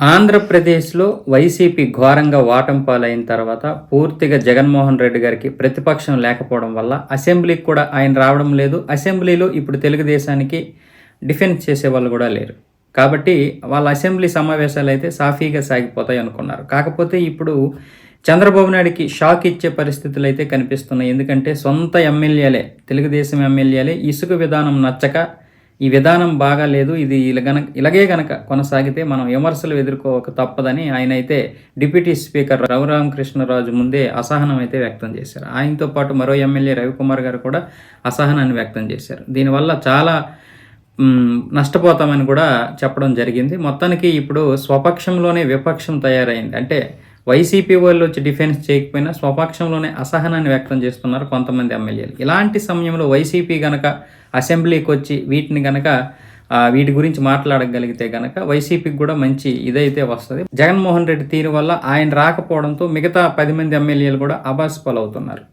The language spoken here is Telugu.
ఆంధ్రప్రదేశ్లో వైసీపీ ఘోరంగా వాటం పాలైన తర్వాత పూర్తిగా జగన్మోహన్ రెడ్డి గారికి ప్రతిపక్షం లేకపోవడం వల్ల అసెంబ్లీకి కూడా ఆయన రావడం లేదు. అసెంబ్లీలో ఇప్పుడు తెలుగుదేశానికి డిఫెన్స్ చేసే వాళ్ళు కూడా లేరు. కాబట్టి వాళ్ళ అసెంబ్లీ సమావేశాలు అయితే సాఫీగా సాగిపోతాయి అనుకున్నారు. కాకపోతే ఇప్పుడు చంద్రబాబు నాయుడికి షాక్ ఇచ్చే పరిస్థితులు అయితే కనిపిస్తున్నాయి. ఎందుకంటే సొంత ఎమ్మెల్యేలే తెలుగుదేశం ఎమ్మెల్యేలే ఇసుక విధానం నచ్చక ఈ విధానం బాగాలేదు ఇది ఇలా గనక ఇలాగే గనక కొనసాగితే మనం విమర్శలు ఎదుర్కోక తప్పదని ఆయన అయితే డిప్యూటీ స్పీకర్ రఘురామకృష్ణరాజు ముందే అసహనం అయితే వ్యక్తం చేశారు. ఆయనతో పాటు మరో ఎమ్మెల్యే రవికుమార్ గారు కూడా అసహనాన్ని వ్యక్తం చేశారు. దీనివల్ల చాలా నష్టపోతామని కూడా చెప్పడం జరిగింది. మొత్తానికి ఇప్పుడు స్వపక్షంలోనే విపక్షం తయారైంది. అంటే వైసీపీ వాళ్ళు వచ్చి డిఫెన్స్ చేయకపోయినా స్వపక్షంలోనే అసహనాన్ని వ్యక్తం చేస్తున్నారు కొంతమంది ఎమ్మెల్యేలు. ఇలాంటి సమయంలో వైసీపీ గనక అసెంబ్లీకి వచ్చి వీటిని కనుక వీటి గురించి మాట్లాడగలిగితే కనుక వైసీపీకి కూడా మంచి ఇదైతే వస్తుంది. జగన్మోహన్ రెడ్డి తీరు వల్ల ఆయన రాకపోవడంతో మిగతా పది మంది ఎమ్మెల్యేలు కూడా అబాస్ పాలవుతున్నారు